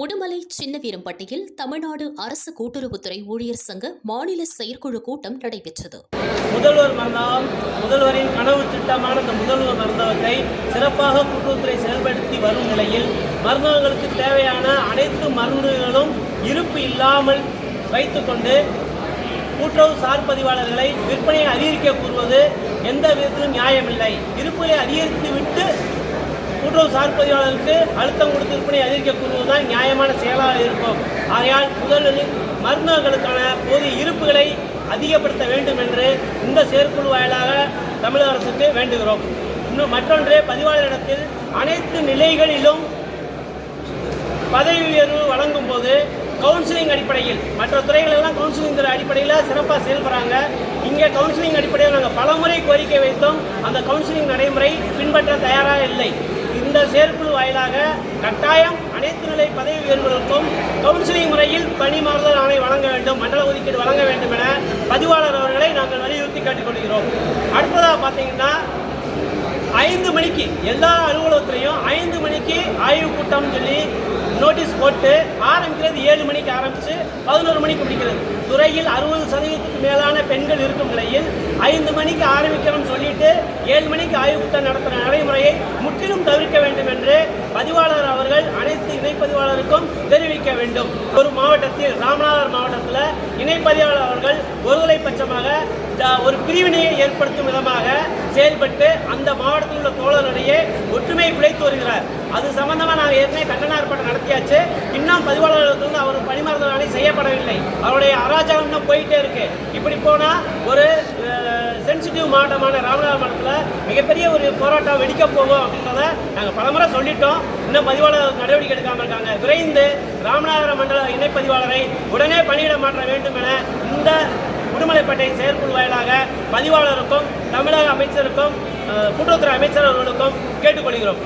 உடுமலை சின்னவீரம்பட்டியில் தமிழ்நாடு அரசு கூட்டுறவுத்துறை ஊழியர் சங்க மாநில செயற்குழு கூட்டம் நடைபெற்றது. முதல்வர் மரணம் முதல்வரின் கனவு திட்டமான இந்த முதல்வர் மருந்தகத்தை சிறப்பாக கூட்டுறவுத்துறை செயல்படுத்தி வரும் நிலையில் மருந்தகங்களுக்கு தேவையான அனைத்து மருந்துகளும் இருப்பு இல்லாமல் வைத்துக்கொண்டு கூட்டுறவு சார் பதிவாளர்களை விற்பனையை அதிகரிக்க கூறுவது எந்த விதத்திலும் நியாயமில்லை. இருப்பை அதிகரித்து விட்டு கூட்டுறவு சார் பதிவாளருக்கு அழுத்தம் கொடுத்து விற்பனை அதிகரிக்க கூறுவதுதான் நியாயமான செயலாக இருக்கும். ஆகையால் முதலில் மருந்தகங்களுக்கான போதிய இருப்புகளை அதிகப்படுத்த வேண்டும் என்று இந்த செயற்குழு வாயிலாக தமிழக அரசுக்கு வேண்டுகிறோம். இன்னும் மற்றொன்று பதிவாளரிடத்தில் அனைத்து நிலைகளிலும் பதவி உயர்வு வழங்கும் போது கவுன்சிலிங் அடிப்படையில் மற்ற துறைகளெல்லாம் கவுன்சிலிங் அடிப்படையில் சிறப்பாக செயல்படுறாங்க. இங்கே கவுன்சிலிங் அடிப்படையில் நாங்கள் பலமுறை கோரிக்கை வைத்தோம். அந்த கவுன்சிலிங் நடைமுறை பின்பற்ற தயாராக இல்லை. இந்த செயற்குழு வாயிலாக கட்டாயம் அனைத்து நிலை பதவி உயர்வுகளுக்கும் கவுன்சிலிங் முறையில் பணி மாறுதல் ஆணை வழங்க வேண்டும் மண்டல ஒதுக்கீடு வழங்க வேண்டும் என பதிவாளர் அவர்களை நாங்கள் வலியுறுத்தி கேட்டுக்கொள்கிறோம். அடுத்ததாக பார்த்தீங்கன்னா ஐந்து மணிக்கு எல்லா அலுவலகத்திலையும் ஐந்து மணிக்கு ஆய்வு கூட்டம் சொல்லி நோட்டீஸ் போட்டு ஆரம்பிக்கிறது ஏழு மணிக்கு ஆரம்பித்து பதினோரு மணிக்கு முடிக்கிறது. துறையில் அறுபது சதவீதத்துக்கு மேலான பெண்கள் இருக்கும் நிலையில் ஐந்து மணிக்கு ஆரம்பிக்கணும்னு சொல்லிட்டு ஏழு மணிக்கு ஆய்வு கூட்டம் நடத்துகிற நடைமுறையை முற்றிலும் தவிர்க்க வேண்டும் என்று பதிவாளர் அவர்கள் அனைத்து இணைப்பதிவாளருக்கும் தெரிவிக்க வேண்டும். ஒரு மாவட்டத்தில் ராமநாதர் மாவட்டத்தில் இணைப்பதிவாளர் அவர்கள் ஒருதலை பட்சமாக ஒரு பிரிவினையை ஏற்படுத்தும் விதமாக செயல்பட்டு அந்த மாவட்டத்தில் உள்ள தோழர்களிடையே ஒற்றுமையை குலைத்து வருகிறார். அது சம்பந்தமாக நாங்கள் ஏற்கனவே கண்டன ஆர்ப்பாட்டம் நடத்தியாச்சு. இன்னும் பதிவாளர்களுக்கு அவர் பணிமாறுதலாளி செய்யப்படவில்லை. அவருடைய அராஜகம் இன்னும் போயிட்டே இருக்கு. இப்படி போனால் ஒரு சென்சிட்டிவ் மாவட்டமான ராமநாதபுரம் மாவட்டத்தில் மிகப்பெரிய ஒரு போராட்டம் வெடிக்க போகும் அப்படின்றத நாங்கள் பலமுறை சொல்லிட்டோம். இன்னும் பதிவாளர் நடவடிக்கை எடுக்காமல் இருக்காங்க. விரைந்து ராமநாதபுரம் மண்டல இணைப்பதிவாளரை உடனே பணியிட மாற்ற வேண்டும் என இந்த உடுமலைப்பேட்டை செயற்குழு வாயிலாக பதிவாளருக்கும் தமிழக அமைச்சருக்கும் கூட்டுறவுத்துறை அமைச்சர் அவர்களுக்கும் கேட்டுக்கொள்கிறோம்.